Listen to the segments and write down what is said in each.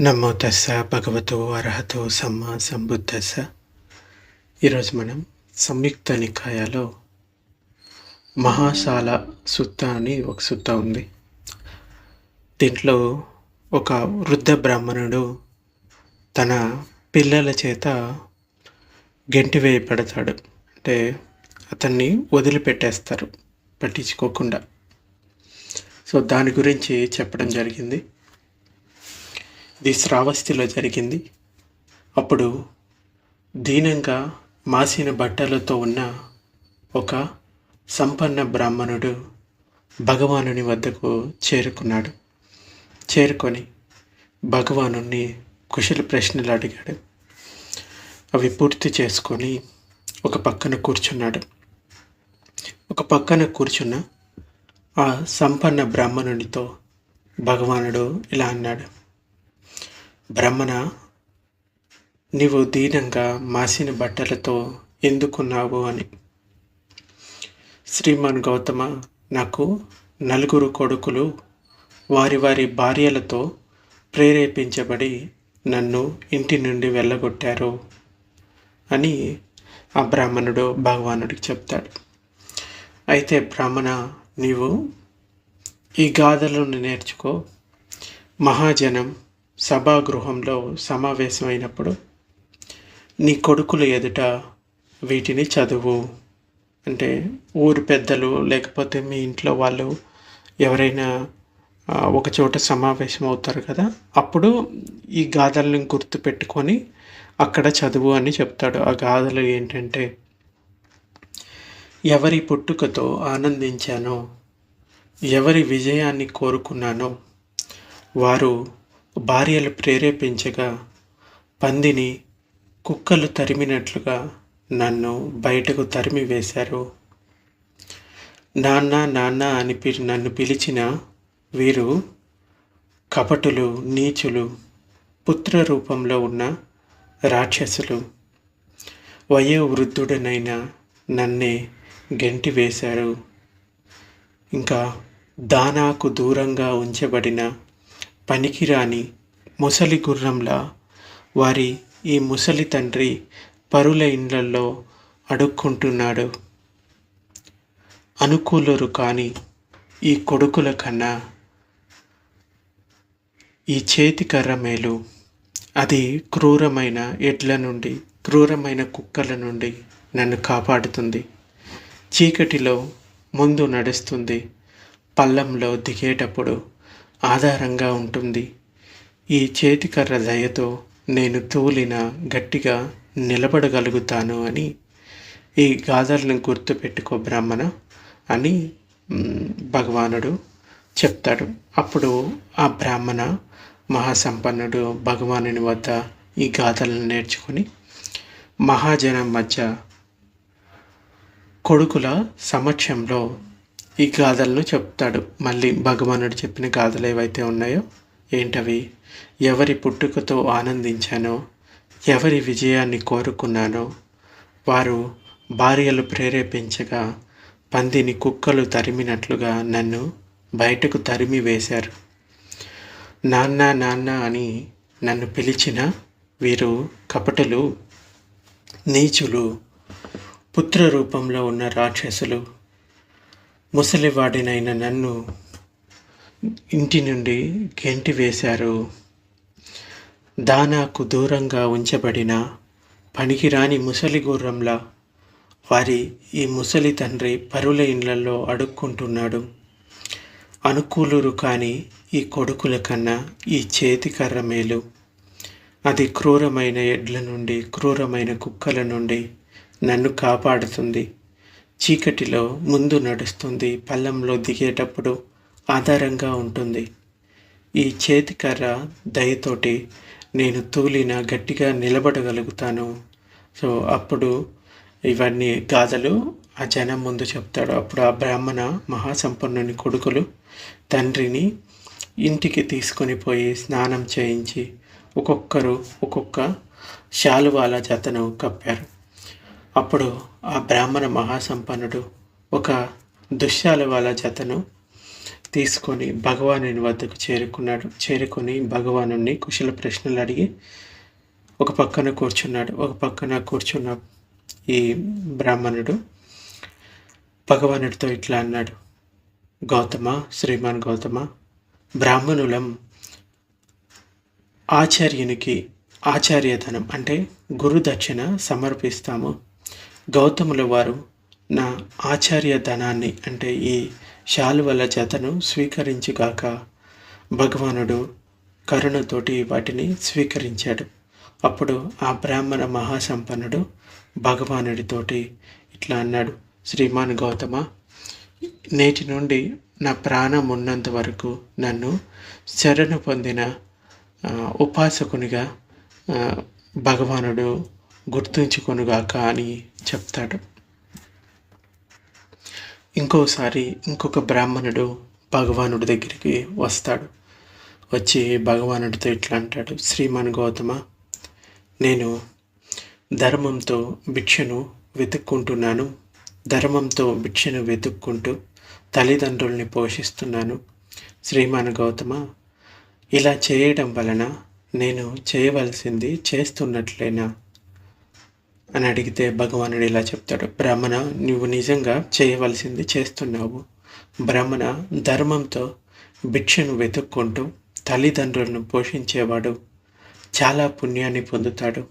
నమో తస్స భగవతో అర్హతో సమ్మ సంబుద్ధస్స. ఈరోజు మనం సంయుక్త నికాయలో మహాశాల సుత్త అని ఒక సుత్త ఉంది. దీంట్లో ఒక వృద్ధ బ్రాహ్మణుడు తన పిల్లల చేత గెంటి వేయబడతాడు అంటే అతన్ని వదిలిపెట్టేస్తారు పట్టించుకోకుండా. సో దాని గురించి చెప్పడం జరిగింది. ఇది శ్రావస్తిలో జరిగింది. అప్పుడు దీనంగా మాసిన బట్టలతో ఉన్న ఒక సంపన్న బ్రాహ్మణుడు భగవానుని వద్దకు చేరుకున్నాడు. చేరుకొని భగవాను కుశల ప్రశ్నలు అడిగాడు. అవి పూర్తి చేసుకొని ఒక పక్కన కూర్చున్నాడు. ఒక పక్కన కూర్చున్న ఆ సంపన్న బ్రాహ్మణునితో భగవానుడు ఇలా అన్నాడు. బ్రహ్మణ నీవు దీనంగా మాసిన బట్టలతో ఎందుకున్నావు అని. శ్రీమాన్ గౌతమ నాకు నలుగురు కొడుకులు వారి వారి భార్యలతో ప్రేరేపించబడి నన్ను ఇంటి నుండి వెళ్ళగొట్టారు అని ఆ బ్రాహ్మణుడు భగవానుడికి చెప్తాడు. అయితే బ్రాహ్మణ నీవు ఈ గాథలను నేర్చుకో. మహాజనం సభాగృహంలో సమావేశమైనప్పుడు నీ కొడుకుల ఎదుట వీటిని చదువు. అంటే ఊరు పెద్దలు లేకపోతే మీ ఇంట్లో వాళ్ళు ఎవరైనా ఒక చోట సమావేశం అవుతారు కదా అప్పుడు ఈ గాథలను గుర్తు పెట్టుకొని అక్కడ చదువు అని చెప్తాడు. ఆ గాథలు ఏంటంటే ఎవరి పుట్టుకతో ఆనందించానో ఎవరి విజయాన్ని కోరుకున్నానో వారు భార్యలు ప్రేరేపించగా పందిని కుక్కలు తరిమినట్లుగా నన్ను బయటకు తరిమి వేశారు. నాన్న నాన్న అని పిలి నన్ను పిలిచిన వీరు కపటులు నీచులు పుత్ర రూపంలో ఉన్న రాక్షసులు వయోవృద్ధుడనైన నన్నే గెంటి వేశారు. ఇంకా దానాకు దూరంగా ఉంచబడిన పనికిరాని ముసలి గుర్రంలా వారి ఈ ముసలి తండ్రి పరుల ఇండ్లల్లో అడుక్కుంటున్నాడు. అనుకూలరు కానీ ఈ కొడుకుల కన్నా ఈ చేతికర్ర మేలు. అది క్రూరమైన ఎడ్ల నుండి క్రూరమైన కుక్కల నుండి నన్ను కాపాడుతుంది. చీకటిలో ముందు నడుస్తుంది పల్లంలో దిగేటప్పుడు ఆధారంగా ఉంటుంది. ఈ చేతికర్ర దయతో నేను తూలిన గట్టిగా నిలబడగలుగుతాను అని ఈ గాథలను గుర్తుపెట్టుకో బ్రాహ్మణ అని భగవానుడు చెప్తాడు. అప్పుడు ఆ బ్రాహ్మణ మహాసంపన్నుడు భగవానుని వద్ద ఈ గాథలను నేర్చుకొని మహాజనం మధ్య కొడుకుల సమక్షంలో ఈ గాథలను చెప్తాడు. మళ్ళీ భగవానుడు చెప్పిన గాథలు ఏవైతే ఉన్నాయో ఏంటవి? ఎవరి పుట్టుకతో ఆనందించానో ఎవరి విజయాన్ని కోరుకున్నానో వారు భార్యలు ప్రేరేపించగా పందిని కుక్కలు తరిమినట్లుగా నన్ను బయటకు తరిమి వేశారు. నాన్న నాన్న అని నన్ను పిలిచిన వీరు కపటలు నీచులు పుత్ర రూపంలో ఉన్న రాక్షసులు ముసలివాడినైన నన్ను ఇంటి నుండి గెంటి వేశారు. దానాకు దూరంగా ఉంచబడిన పనికిరాని ముసలి గుర్రంలా వారి ఈ ముసలి తండ్రి పరుల ఇండ్లలో అడుక్కుంటున్నాడు. అనుకూలురు కాని ఈ కొడుకుల కన్నా ఈ చేతికర్ర మేలు. అది క్రూరమైన ఎడ్ల నుండి క్రూరమైన కుక్కల నుండి నన్ను కాపాడుతుంది. చీకటిలో ముందు నడుస్తుంది పల్లంలో దిగేటప్పుడు ఆధారంగా ఉంటుంది. ఈ చేతికర్ర దయతోటి నేను తూలిన గట్టిగా నిలబడగలుగుతాను. సో అప్పుడు ఇవన్నీ గాథలు ఆ జనం ముందు చెప్తాడు. అప్పుడు ఆ బ్రాహ్మణ మహాసంపన్నుని కొడుకులు తండ్రిని ఇంటికి తీసుకొని పోయి స్నానం చేయించి ఒక్కొక్కరు ఒక్కొక్క శాలువాల జతను కప్పారు. అప్పుడు ఆ బ్రాహ్మణ మహాసంపన్నుడు ఒక దుశ్శాలువాల జతను తీసుకొని భగవానుని వద్దకు చేరుకున్నాడు. చేరుకొని భగవాను కుశల ప్రశ్నలు అడిగి ఒక పక్కన కూర్చున్నాడు. ఒక పక్కన కూర్చున్న ఈ బ్రాహ్మణుడు భగవానుడితో ఇట్లా అన్నాడు. గౌతమ శ్రీమాన్ గౌతమ బ్రాహ్మణులం ఆచార్యునికి ఆచార్యధనం అంటే గురుదక్షిణ సమర్పిస్తాము. గౌతముల వారు నా ఆచార్య ధనాన్ని అంటే ఈ శాలువల జతను స్వీకరించుగాక భగవానుడు కరుణతోటి వాటిని స్వీకరించాడు. అప్పుడు ఆ బ్రాహ్మణ మహాసంపన్నుడు భగవానుడితోటి ఇట్లా అన్నాడు శ్రీమాన్ గౌతమ నేటి నుండి నా ప్రాణం ఉన్నంత వరకు నన్ను శరణు పొందిన ఉపాసకునిగా భగవానుడు గుర్తుంచుకొనుగాక అని చెప్తాడు. ఇంకోసారి ఇంకొక బ్రాహ్మణుడు భగవానుడి దగ్గరికి వస్తాడు. వచ్చి భగవానుడితో ఇట్లా అంటాడు శ్రీమాన్ గౌతమ నేను ధర్మంతో భిక్షను వెతుక్కుంటున్నాను. ధర్మంతో భిక్షను వెతుక్కుంటూ తల్లిదండ్రుల్ని పోషిస్తున్నాను. శ్రీమాన్ గౌతమ ఇలా చేయడం వలన నేను చేయవలసింది చేస్తున్నట్లేనా? అని అడిగితే భగవానుడు ఇలా చెప్తాడు బ్రాహ్మణ నువ్వు నిజంగా చేయవలసింది చేస్తున్నావు. బ్రాహ్మణ ధర్మంతో భిక్షను వెతుక్కుంటూ తల్లిదండ్రులను పోషించేవాడు చాలా పుణ్యాన్ని పొందుతాడు.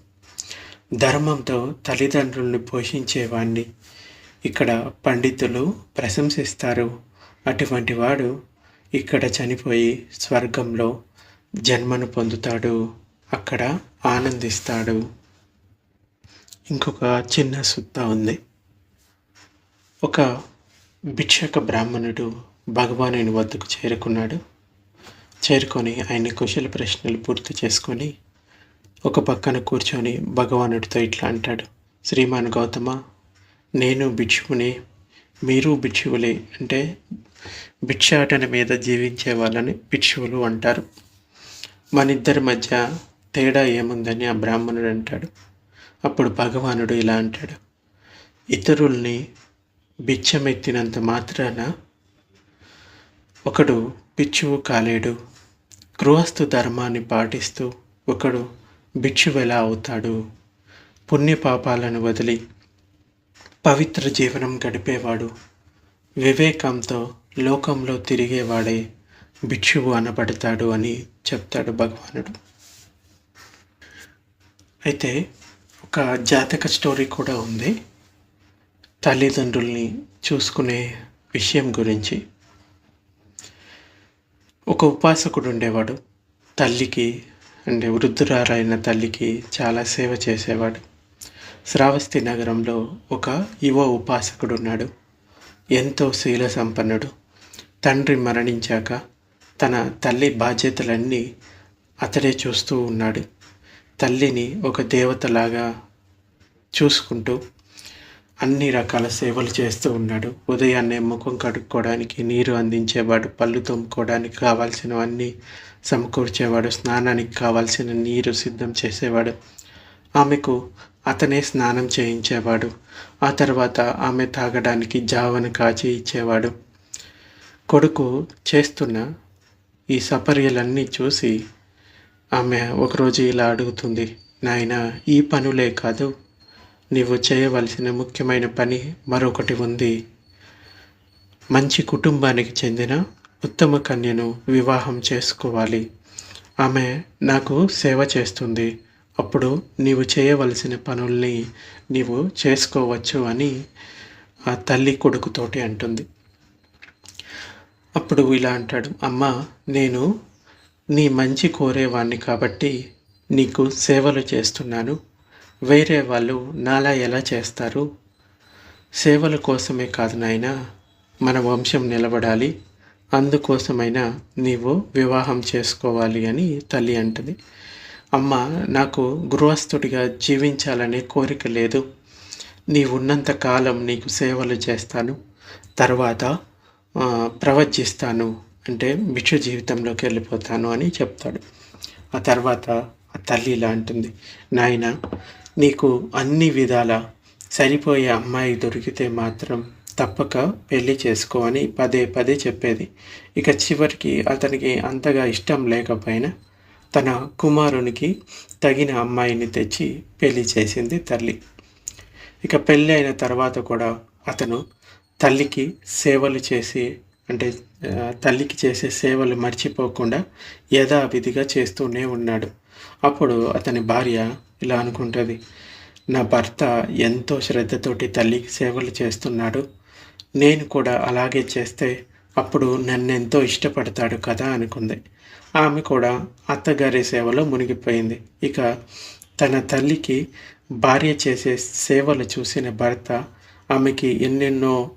ధర్మంతో తల్లిదండ్రులను పోషించేవాణ్ణి ఇక్కడ పండితులు ప్రశంసిస్తారు. అటువంటి వాడు ఇక్కడ చనిపోయి స్వర్గంలో జన్మను పొందుతాడు. అక్కడ ఆనందిస్తాడు. ఇంకొక చిన్న సుత్త ఉంది. ఒక భిక్షక బ్రాహ్మణుడు భగవానుని వద్దకు చేరుకున్నాడు. చేరుకొని ఆయన కుశల ప్రశ్నలు పూర్తి చేసుకొని ఒక పక్కన కూర్చొని భగవానుడితో ఇట్లా అంటాడు. శ్రీమాన్ గౌతమ నేను భిక్షువుని మీరు భిక్షువులే అంటే భిక్షాటన మీద జీవించే వాళ్ళని భిక్షువులు అంటారు. మన ఇద్దరి మధ్య తేడా ఏముందని ఆ బ్రాహ్మణుడు అంటాడు. అప్పుడు భగవానుడు ఇలా అంటాడు ఇతరుల్ని బిచ్చమెత్తినంత మాత్రాన ఒకడు పిచ్చువు కాలేడు. గృహస్థు ధర్మాన్ని పాటిస్తూ ఒకడు భిక్షువు ఎలా అవుతాడు పుణ్యపాపాలను వదిలి పవిత్ర జీవనం గడిపేవాడు. వివేకంతో లోకంలో తిరిగేవాడే భిక్షువు అనబడతాడు అని చెప్తాడు భగవానుడు. అయితే ఒక జాతక స్టోరీ కూడా ఉంది. తల్లిదండ్రుల్ని చూసుకునే విషయం గురించి. ఒక ఉపాసకుడు ఉండేవాడు. తల్లికి అంటే వృద్ధురాలైన తల్లికి చాలా సేవ చేసేవాడు. శ్రావస్తి నగరంలో ఒక యువ ఉపాసకుడు ఉన్నాడు. ఎంతో శీల సంపన్నుడు. తండ్రి మరణించాక తన తల్లి బాధ్యతలన్నీ అతడే చూస్తూ ఉన్నాడు. తల్లిని ఒక దేవతలాగా చూసుకుంటూ అన్ని రకాల సేవలు చేస్తూ ఉన్నాడు. ఉదయాన్నే ముఖం కడుక్కోవడానికి నీరు అందించేవాడు పళ్ళు తోముకోవడానికి కావాల్సినవన్నీ సమకూర్చేవాడు స్నానానికి కావాల్సిన నీరు సిద్ధం చేసేవాడు. ఆమెకు అతనే స్నానం చేయించేవాడు. ఆ తర్వాత ఆమె తాగడానికి జావను కాచి ఇచ్చేవాడు. కొడుకు చేస్తున్న ఈ సపర్యలన్నీ చూసి ఆమె ఒకరోజు ఇలా అడుగుతుంది నాయన ఈ పనులే కాదు. నీవు చేయవలసిన ముఖ్యమైన పని మరొకటి ఉంది. మంచి కుటుంబానికి చెందిన ఉత్తమ కన్యను వివాహం చేసుకోవాలి. ఆమె నాకు సేవ చేస్తుంది. అప్పుడు నీవు చేయవలసిన పనుల్ని నీవు చేసుకోవచ్చు అని ఆ తల్లి కొడుకుతోటి అంటుంది. అప్పుడు ఇలా అంటాడు అమ్మ నేను నీ మంచి కోరేవాణ్ణి కాబట్టి నీకు సేవలు చేస్తున్నాను. వేరే వాళ్ళు నాలా ఎలా చేస్తారు? సేవల కోసమే కాదు నాయన మన వంశం నిలబడాలి. అందుకోసమైనా నీవు వివాహం చేసుకోవాలి అని తల్లి అంటది. అమ్మ నాకు గృహస్థుడిగా జీవించాలనే కోరిక లేదు. నీవున్నంత కాలం నీకు సేవలు చేస్తాను. తర్వాత ప్రవచిస్తాను. అంటే భిక్షు జీవితంలోకి వెళ్ళిపోతాను అని చెప్తాడు. ఆ తర్వాత ఆ తల్లి ఇలా అంటుంది నాయన నీకు అన్ని విధాల సరిపోయే అమ్మాయి దొరికితే మాత్రం తప్పక పెళ్ళి చేసుకో అని పదే పదే చెప్పేది. ఇక చివరికి అతనికి అంతగా ఇష్టం లేకపోయినా తన కుమారునికి తగిన అమ్మాయిని తెచ్చి పెళ్ళి చేసింది తల్లి. ఇక పెళ్ళి అయిన తర్వాత కూడా అతను తల్లికి సేవలు చేసి అంటే తల్లికి చేసే సేవలు మర్చిపోకుండా యథావిధిగా చేస్తూనే ఉన్నాడు. అప్పుడు అతని భార్య ఇలా అనుకుంటుంది నా భర్త ఎంతో శ్రద్ధతోటి తల్లికి సేవలు చేస్తున్నాడు. నేను కూడా అలాగే చేస్తే అప్పుడు నన్నెంతో ఇష్టపడతాడు కదా అనుకుంది. ఆమె కూడా అత్తగారి సేవలో మునిగిపోయింది. ఇక తన తల్లికి భార్య చేసే సేవలు చూసిన భర్త ఆమెకి ఎన్నెన్నో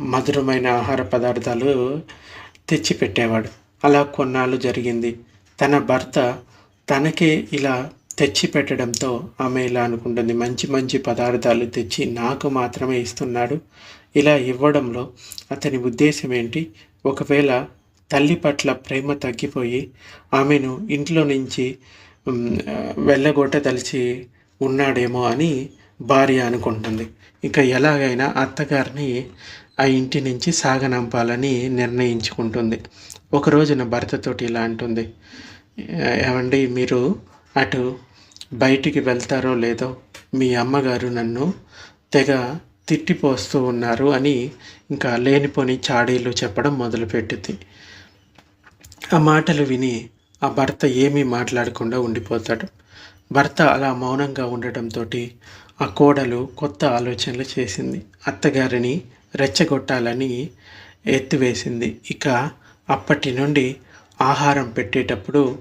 మధురమైన ఆహార పదార్థాలు తెచ్చిపెట్టేవాడు. అలా కొన్నాళ్ళు జరిగింది. తన భర్త తనకే ఇలా తెచ్చి పెట్టడంతో ఆమె ఇలా అనుకుంటుంది మంచి మంచి పదార్థాలు తెచ్చి నాకు మాత్రమే ఇస్తున్నాడు. ఇలా ఇవ్వడంలో అతని ఉద్దేశం ఏంటి? ఒకవేళ తల్లి పట్ల ప్రేమ తగ్గిపోయి ఆమెను ఇంట్లో నుంచి వెళ్ళగొట్టదలిచి ఉన్నాడేమో అని భార్య అనుకుంటుంది. ఇక ఎలాగైనా అత్తగారిని ఆ ఇంటి నుంచి సాగనంపాలని నిర్ణయించుకుంటుంది. ఒక రోజున భర్తతోటి ఇలా అంటుంది. ఏమండి మీరు అటు బయటికి వెళ్తారో లేదో మీ అమ్మగారు నన్ను తెగ తిట్టిపోస్తూ ఉన్నారు అని ఇంకా లేనిపోని చాడీలు చెప్పడం మొదలుపెట్టింది. ఆ మాటలు విని ఆ భర్త ఏమీ మాట్లాడకుండా ఉండిపోతాడు. భర్త అలా మౌనంగా ఉండటంతో ఆ కోడలు కొత్త ఆలోచనలు చేసింది. అత్తగారిని రెచ్చగొట్టాలని ఎత్తివేసింది. ఇక అప్పటి నుండి ఆహారం పెట్టేటప్పుడు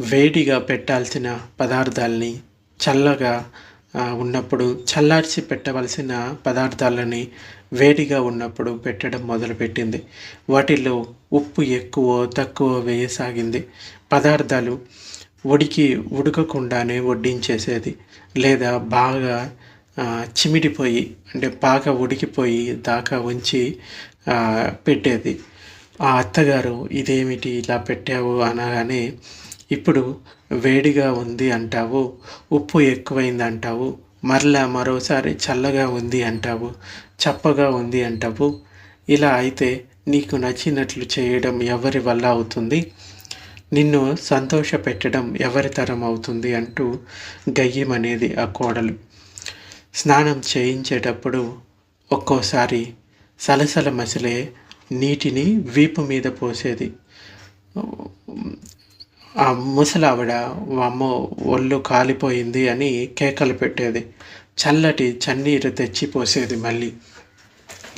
వేడిగా పెట్టాల్సిన పదార్థాలని చల్లగా ఉన్నప్పుడు చల్లార్చి పెట్టవలసిన పదార్థాలని వేడిగా ఉన్నప్పుడు పెట్టడం మొదలుపెట్టింది. వాటిలో ఉప్పు ఎక్కువ తక్కువ వేయసాగింది. పదార్థాలు ఉడికి ఉడకకుండానే వడ్డించేసేది. లేదా బాగా చిమిడిపోయి అంటే బాగా ఉడికిపోయి దాకా ఉంచి పెట్టేది. ఆ అత్తగారు ఇదేమిటి ఇలా పెట్టావు అనగానే ఇప్పుడు వేడిగా ఉంది అంటావు ఉప్పు ఎక్కువైంది అంటావు మరలా మరోసారి చల్లగా ఉంది అంటావు చప్పగా ఉంది అంటావు ఇలా అయితే నీకు నచ్చినట్లు చేయడం ఎవరి వల్ల అవుతుంది? నిన్ను సంతోష పెట్టడం ఎవరి తరం అవుతుంది అంటూ గయ్యమనేది ఆ కోడలు. స్నానం చేయించేటప్పుడు ఒక్కోసారి సలసల మసిలే నీటిని వీపు మీద పోసేది. ఆ ముసలావిడ అమ్మో ఒళ్ళు కాలిపోయింది అని కేకలు పెట్టేది. చల్లటి చన్నీరు తెచ్చి పోసేది మళ్ళీ.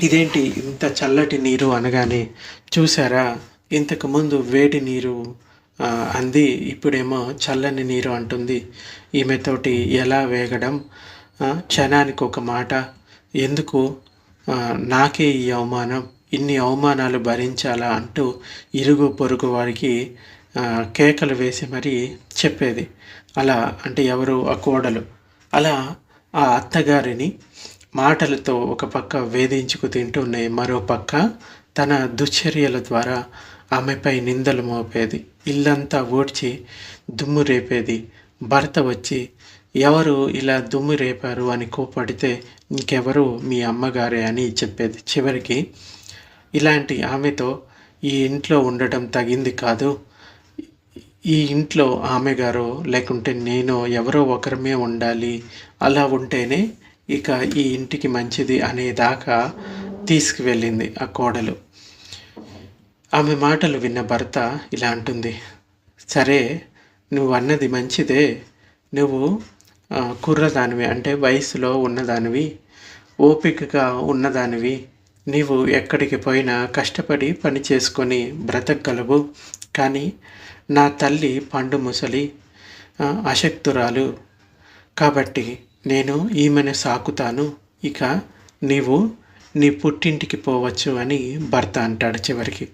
ఇదేంటి ఇంత చల్లటి నీరు? అనగానే చూసారా ఇంతకుముందు వేడి నీరు అంది ఇప్పుడేమో చల్లని నీరు అంటుంది. ఈమెతోటి ఎలా వేగడం? క్షణానికి ఒక మాట. ఎందుకు? నాకే ఈ అవమానం. ఇన్ని అవమానాలు భరించాలా? అంటూ ఇరుగు పొరుగు వారికి కేకలు వేసి మరీ చెప్పేది. అలా అంటే ఎవరు? ఆ కోడలు. అలా ఆ అత్తగారిని మాటలతో ఒక పక్క వేధించుకు తింటూనే మరో పక్క తన దుశ్చర్యల ద్వారా ఆమెపై నిందలు మోపేది. ఇల్లంతా ఊడ్చి దుమ్ము రేపేది. భర్త వచ్చి ఎవరు ఇలా దుమ్ము రేపారు అని కోపడితే ఇంకెవరు మీ అమ్మగారే అని చెప్పేది. చివరికి ఇలాంటి ఆమెతో ఈ ఇంట్లో ఉండటం తగింది కాదు. ఈ ఇంట్లో ఆమె గారో లేకుంటే నేను ఎవరో ఒకరమే ఉండాలి. అలా ఉంటేనే ఇక ఈ ఇంటికి మంచిది అనేదాకా తీసుకువెళ్ళింది ఆ కోడలు. ఆమె మాటలు విన్న భర్త ఇలా అంటుంది. సరే నువ్వు అన్నది మంచిదే. నువ్వు కుర్రదానివి అంటే వయసులో ఉన్నదానివి ఓపికగా ఉన్నదానివి. నీవు ఎక్కడికి పోయినా కష్టపడి పని చేసుకొని బ్రతకగలవు. కానీ నా తల్లి పండు ముసలి అశక్తురాలు. కాబట్టి నేను ఈమెను సాకుతాను. ఇక నీవు నీ పుట్టింటికి పోవచ్చు అని భర్త అంటాడు చివరికి.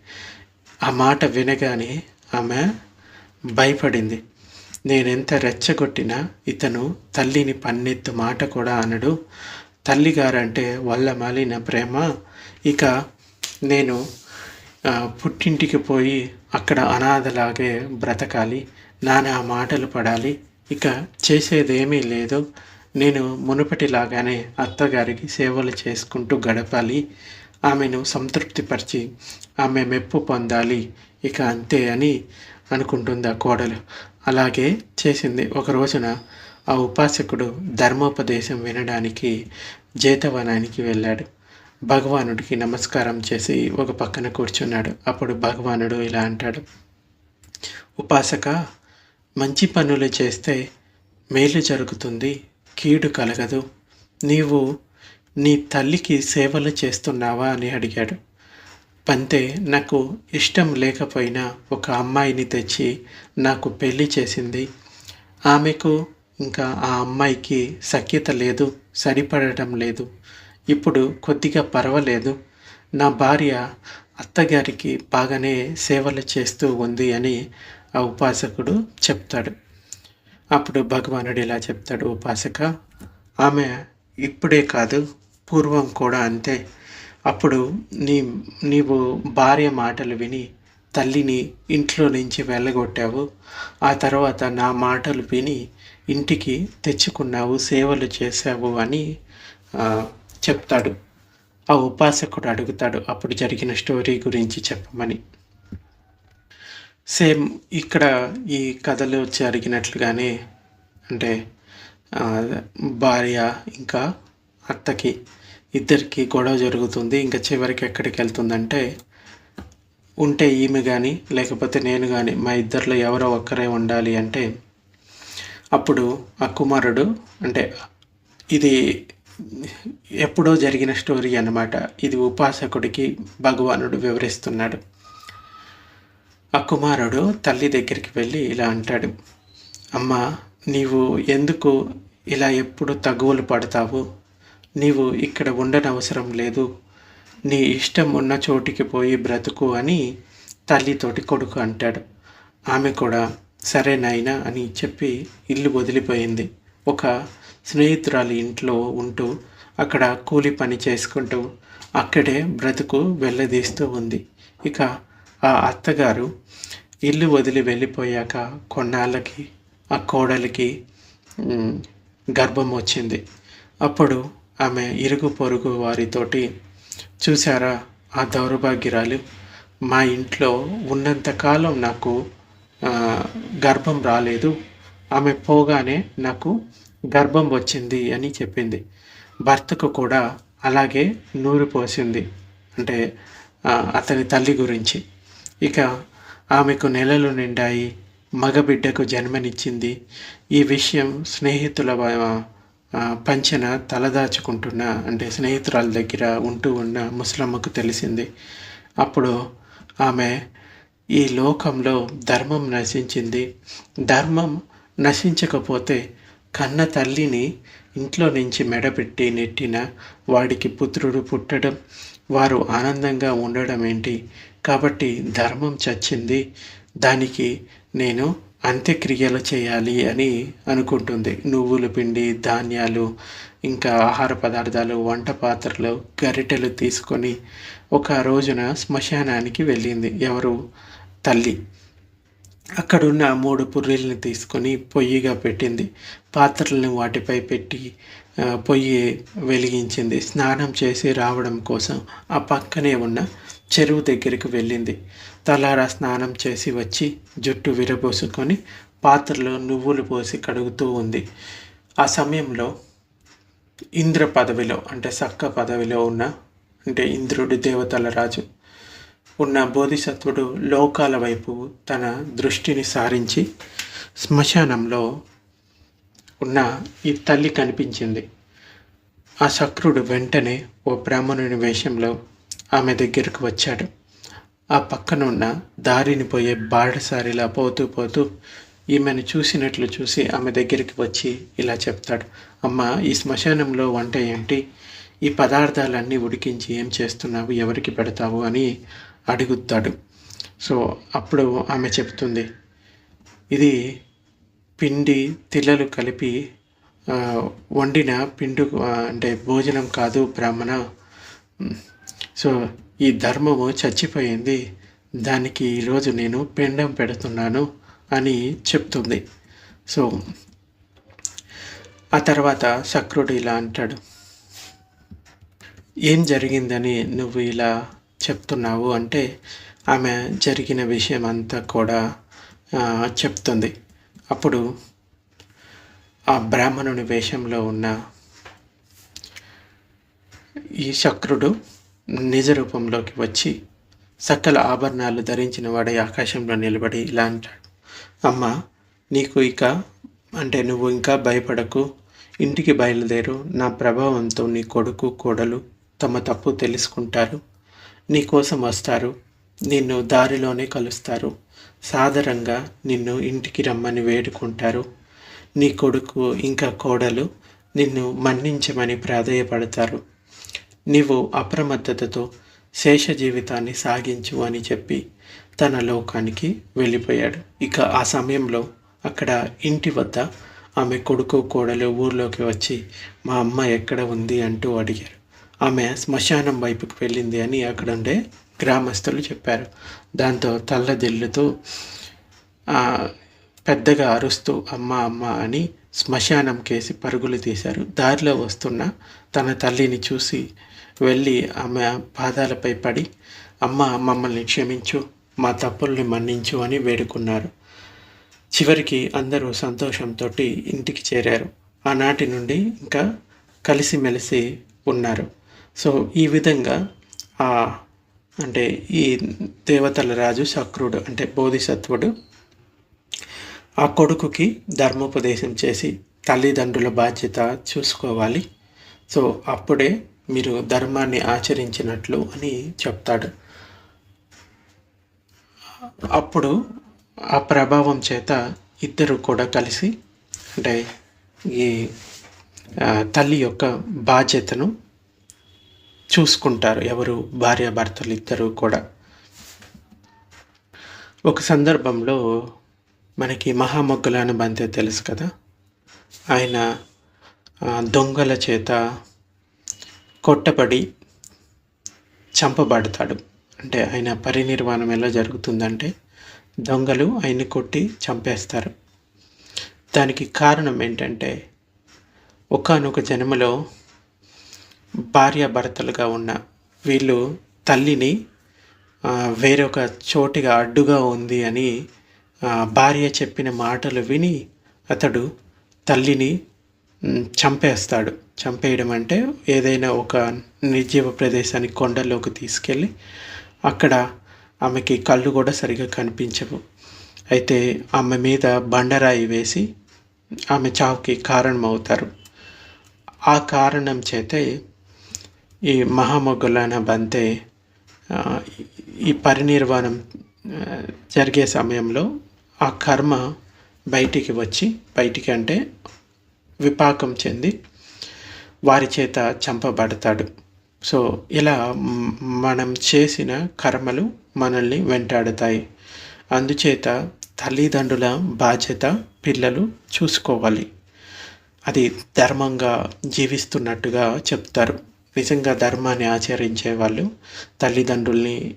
ఆ మాట వినగానే ఆమె భయపడింది. నేనెంత రెచ్చగొట్టినా ఇతను తల్లిని పన్నెత్తు మాట కూడా అనడు. తల్లిగారంటే వల్ల మాలిన ప్రేమ. ఇక నేను పుట్టింటికి పోయి అక్కడ అనాథలాగే బ్రతకాలి. నానా మాటలు పడాలి. ఇక చేసేదేమీ లేదు. నేను మునుపటిలాగానే అత్తగారికి సేవలు చేసుకుంటూ గడపాలి. ఆమెను సంతృప్తిపరిచి ఆమె మెప్పు పొందాలి. ఇక అంతే అని అనుకుంటుంది ఆ కోడలు. అలాగే చేసింది. ఒక రోజున ఆ ఉపాసకుడు ధర్మోపదేశం వినడానికి జేతవనానికి వెళ్ళాడు. భగవానుడికి నమస్కారం చేసి ఒక పక్కన కూర్చున్నాడు. అప్పుడు భగవానుడు ఇలా అంటాడు. ఉపాసక మంచి పనులు చేస్తే మేలు జరుగుతుంది. కీడు కలగదు. నీవు నీ తల్లికి సేవలు చేస్తున్నావా అని అడిగాడు. పంతే నాకు ఇష్టం లేకపోయినా ఒక అమ్మాయిని తెచ్చి నాకు పెళ్ళి చేసింది. ఆమెకు ఇంకా ఆ అమ్మాయికి సఖ్యత లేదు సరిపడటం లేదు. ఇప్పుడు కొద్దిగా పర్వాలేదు. నా భార్య అత్తగారికి బాగానే సేవలు చేస్తూ ఉంది అని ఆ ఉపాసకుడు చెప్తాడు. అప్పుడు భగవానుడు ఇలా చెప్తాడు ఉపాసక ఆమె ఇప్పుడే కాదు పూర్వం కూడా అంతే. అప్పుడు నీ నీవు భార్య మాటలు విని తల్లిని ఇంట్లో నుంచి వెళ్ళగొట్టావు. ఆ తర్వాత నా మాటలు విని ఇంటికి తెచ్చుకున్నావు సేవలు చేశావు అని చెప్తాడు. ఆ ఉపాసకుడు అడుగుతాడు అప్పుడు జరిగిన స్టోరీ గురించి చెప్పమని. సేమ్ ఇక్కడ ఈ కథలో జరిగినట్లుగానే అంటే భార్య ఇంకా అత్తకి ఇద్దరికి గొడవ జరుగుతుంది. ఇంకా చివరికి ఎక్కడికి వెళ్తుందంటే ఉంటే ఈమె కానీ లేకపోతే నేను కానీ మా ఇద్దరిలో ఎవరో ఒక్కరే ఉండాలి అంటే అప్పుడు ఆ కుమారుడు అంటే ఇది ఎప్పుడో జరిగిన స్టోరీ అన్నమాట. ఇది ఉపాసకుడికి భగవానుడు వివరిస్తున్నాడు. ఆ కుమారుడు తల్లి దగ్గరికి వెళ్ళి ఇలా అంటాడు అమ్మ నీవు ఎందుకు ఇలా ఎప్పుడు తగువలు పడతావు? నీవు ఇక్కడ ఉండనవసరం లేదు. నీ ఇష్టం ఉన్న చోటికి పోయి బ్రతుకు అని తల్లితోటి కొడుకు అంటాడు. ఆమె కూడా సరే నాయనా అని చెప్పి ఇల్లు వదిలిపోయింది. ఒక స్నేహితురాలి ఇంట్లో ఉంటూ అక్కడ కూలి పని చేసుకుంటూ అక్కడే బ్రతుకు వెళ్ళదీస్తూ ఉంది. ఇక ఆ అత్తగారు ఇల్లు వదిలి వెళ్ళిపోయాక కొన్నాళ్ళకి ఆ కోడలికి గర్భం వచ్చింది. అప్పుడు ఆమె ఇరుగు పొరుగు వారితోటి చూసారా ఆ దౌర్భాగ్యురాలు? మా ఇంట్లో ఉన్నంతకాలం నాకు గర్భం రాలేదు. ఆమె పోగానే నాకు గర్భం వచ్చింది అని చెప్పింది. భర్తకు కూడా అలాగే నూరు పోసింది. అంటే అతని తల్లి గురించి. ఇక ఆమెకు నెలలు నిండాయి. మగబిడ్డకు జన్మనిచ్చింది. ఈ విషయం స్నేహితుల పంచన తలదాచుకుంటున్న అంటే స్నేహితురాల దగ్గర ఉంటూ ఉన్న ముసలమ్మకు తెలిసింది. అప్పుడు ఆమె ఈ లోకంలో ధర్మం నశించింది. ధర్మం నశించకపోతే కన్న తల్లిని ఇంట్లో నుంచి మెడపెట్టి నెట్టిన వాడికి పుత్రుడు పుట్టడం వారు ఆనందంగా ఉండడం ఏంటి? కాబట్టి ధర్మం చచ్చింది. దానికి నేను అంత్యక్రియలు చేయాలి అని అనుకుంటుంది. నువ్వుల పిండి ధాన్యాలు ఇంకా ఆహార పదార్థాలు వంట పాత్రలు గరిటెలు తీసుకొని ఒక రోజున శ్మశానానికి వెళ్ళింది. ఎవరు? తల్లి. అక్కడున్న మూడు పుర్రెల్ని తీసుకొని పొయ్యిగా పెట్టింది. పాత్రలను వాటిపై పెట్టి పొయ్యి వెలిగించింది. స్నానం చేసి రావడం కోసం ఆ పక్కనే ఉన్న చెరువు దగ్గరికి వెళ్ళింది. తలారా స్నానం చేసి వచ్చి జుట్టు విరబోసుకొని పాత్రలో నువ్వులు పోసి కడుగుతూ ఉంది. ఆ సమయంలో ఇంద్ర పదవిలో అంటే సక్క పదవిలో ఉన్న అంటే ఇంద్రుడు దేవతల రాజు ఉన్న బోధిసత్వుడు లోకాల వైపు తన దృష్టిని సారించి శ్మశానంలో ఉన్న ఈ తల్లి కనిపించింది. ఆ శక్రుడు వెంటనే ఓ బ్రాహ్మణుని వేషంలో ఆమె దగ్గరకు వచ్చాడు. ఆ పక్కనున్న దారిని పోయే బాడసారిలా పోతూ పోతూ ఈమెను చూసినట్లు చూసి ఆమె దగ్గరికి వచ్చి ఇలా చెప్తాడు. అమ్మ ఈ శ్మశానంలో వంట ఏంటి? ఈ పదార్థాలన్నీ ఉడికించి ఏం చేస్తున్నావు? ఎవరికి పెడతావు? అని అడుగుతాడు. సో అప్పుడు ఆమె చెప్తుంది ఇది పిండి తిల్లలు కలిపి వండిన పిండు అంటే భోజనం కాదు బ్రాహ్మణ. సో ఈ ధర్మము చచ్చిపోయింది. దానికి ఈరోజు నేను పిండం పెడుతున్నాను అని చెప్తుంది. సో ఆ తర్వాత శక్రుడు ఇలా అంటాడు. ఏం జరిగిందని నువ్వు ఇలా చెప్తున్నావు అంటే ఆమె జరిగిన విషయం అంతా కూడా చెప్తుంది. అప్పుడు ఆ బ్రాహ్మణుని వేషంలో ఉన్న ఈ శక్రుడు నిజ రూపంలోకి వచ్చి సకల ఆభరణాలు ధరించిన వాడై ఆకాశంలో నిలబడి ఇలా అంటాడు. అమ్మ నీకు ఇక అంటే నువ్వు ఇంకా భయపడకు. ఇంటికి బయలుదేరు. నా ప్రభావంతో నీ కొడుకు కోడలు తమ తప్పు తెలుసుకుంటారు. నీ కోసం వస్తారు. నిన్ను దారిలోనే కలుస్తారు. సాదరంగా నిన్ను ఇంటికి రమ్మని వేడుకుంటారు. నీ కొడుకు ఇంకా కోడలు నిన్ను మన్నించమని ప్రాధేయపడతారు. నీవు అప్రమత్తతతో శేష జీవితాన్ని సాగించు అని చెప్పి తన లోకానికి వెళ్ళిపోయాడు. ఇక ఆ సమయంలో అక్కడ ఇంటి వద్ద ఆమె కొడుకు కోడలు ఊర్లోకి వచ్చి మా అమ్మ ఎక్కడ ఉంది? అంటూ అడిగారు. ఆమె శ్మశానం వైపుకు వెళ్ళింది అని అక్కడ ఉండే గ్రామస్తులు చెప్పారు. దాంతో తల్లదిల్లుతూ పెద్దగా అరుస్తూ అమ్మ అమ్మ అని శ్మశానం కేసి పరుగులు తీశారు. దారిలో వస్తున్న తన తల్లిని చూసి వెళ్ళి ఆమె పాదాలపై పడి అమ్మ మమ్మల్ని క్షమించు మా తప్పుల్ని మన్నించు అని వేడుకున్నారు. చివరికి అందరూ సంతోషంతో ఇంటికి చేరారు. ఆనాటి నుండి ఇంకా కలిసిమెలిసి ఉన్నారు. సో ఈ విధంగా ఆ అంటే ఈ దేవతల రాజు శక్రుడు అంటే బోధిసత్వుడు ఆ కొడుకుకి ధర్మోపదేశం చేసి తల్లిదండ్రుల బాధ్యత చూసుకోవాలి. సో అప్పుడే మీరు ధర్మాన్ని ఆచరించినట్లు అని చెప్తాడు. అప్పుడు ఆ ప్రభావం చేత ఇద్దరు కూడా కలిసి అంటే ఈ తల్లి యొక్క బాధ్యతను చూసుకుంటారు. ఎవరు? భార్యాభర్తలు ఇద్దరు కూడా. ఒక సందర్భంలో మనకి మహామగ్గుల బంతే తెలుసు కదా. ఆయన దొంగల చేత కొట్టబడి చంపబడతాడు. అంటే ఆయన పరినిర్వాణం ఎలా జరుగుతుందంటే దొంగలు ఆయన్ని కొట్టి చంపేస్తారు. దానికి కారణం ఏంటంటే ఒకానొక జన్మలో భార్యాభర్తలుగా ఉన్న వీళ్ళు తల్లిని వేరొక చోటిగా అడ్డుగా ఉంది అని భార్య చెప్పిన మాటలు విని అతడు తల్లిని చంపేస్తాడు. చంపేయడం అంటే ఏదైనా ఒక నిర్జీవ ప్రదేశానికి కొండల్లోకి తీసుకెళ్ళి అక్కడ ఆమెకి కళ్ళు కూడా సరిగా కనిపించవు. అయితే ఆమె మీద బండరాయి వేసి ఆమె చావుకి కారణమవుతారు. ఆ కారణం చేతే ఈ మహామొగ్గులైన బంతే ఈ పరినిర్వాణం జరిగే సమయంలో ఆ కర్మ బయటికి వచ్చి బయటికి అంటే విపాకం చెంది వారి చేత చంపబడతాడు. సో ఇలా మనం చేసిన కర్మలు మనల్ని వెంటాడుతాయి. అందుచేత తల్లిదండ్రుల బాధ్యత పిల్లలు చూసుకోవాలి. అది ధర్మంగా జీవిస్తున్నట్టుగా చెప్తారు. నిజంగా ధర్మాన్ని ఆచరించే వాళ్ళు తల్లిదండ్రుల్ని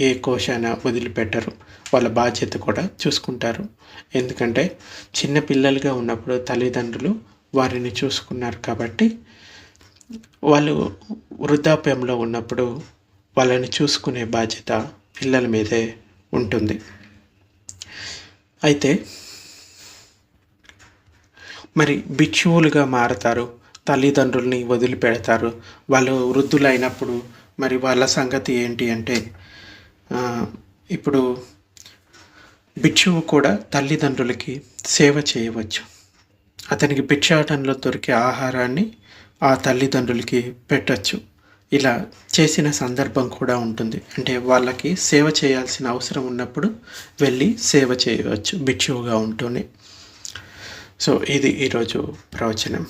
ఏ కోశాన వదిలిపెట్టరు. వాళ్ళ బాధ్యత కూడా చూసుకుంటారు. ఎందుకంటే చిన్న పిల్లలుగా ఉన్నప్పుడు తల్లిదండ్రులు వారిని చూసుకున్నారు కాబట్టి వాళ్ళు వృద్ధాప్యంలో ఉన్నప్పుడు వాళ్ళని చూసుకునే బాధ్యత పిల్లల మీదే ఉంటుంది. అయితే మరి భిక్షువులుగా మారతారు తల్లిదండ్రుల్ని వదిలిపెడతారు వాళ్ళు వృద్ధులైనప్పుడు మరి వాళ్ళ సంగతి ఏంటి అంటే ఇప్పుడు భిక్షువు కూడా తల్లిదండ్రులకి సేవ చేయవచ్చు. అతనికి భిక్షాటంలో దొరికే ఆహారాన్ని ఆ తల్లిదండ్రులకి పెట్టచ్చు. ఇలా చేసిన సందర్భం కూడా ఉంటుంది. అంటే వాళ్ళకి సేవ చేయాల్సిన అవసరం ఉన్నప్పుడు వెళ్ళి సేవ చేయవచ్చు భిక్షువుగా ఉంటూనే. సో ఇది ఈరోజు ప్రవచనం.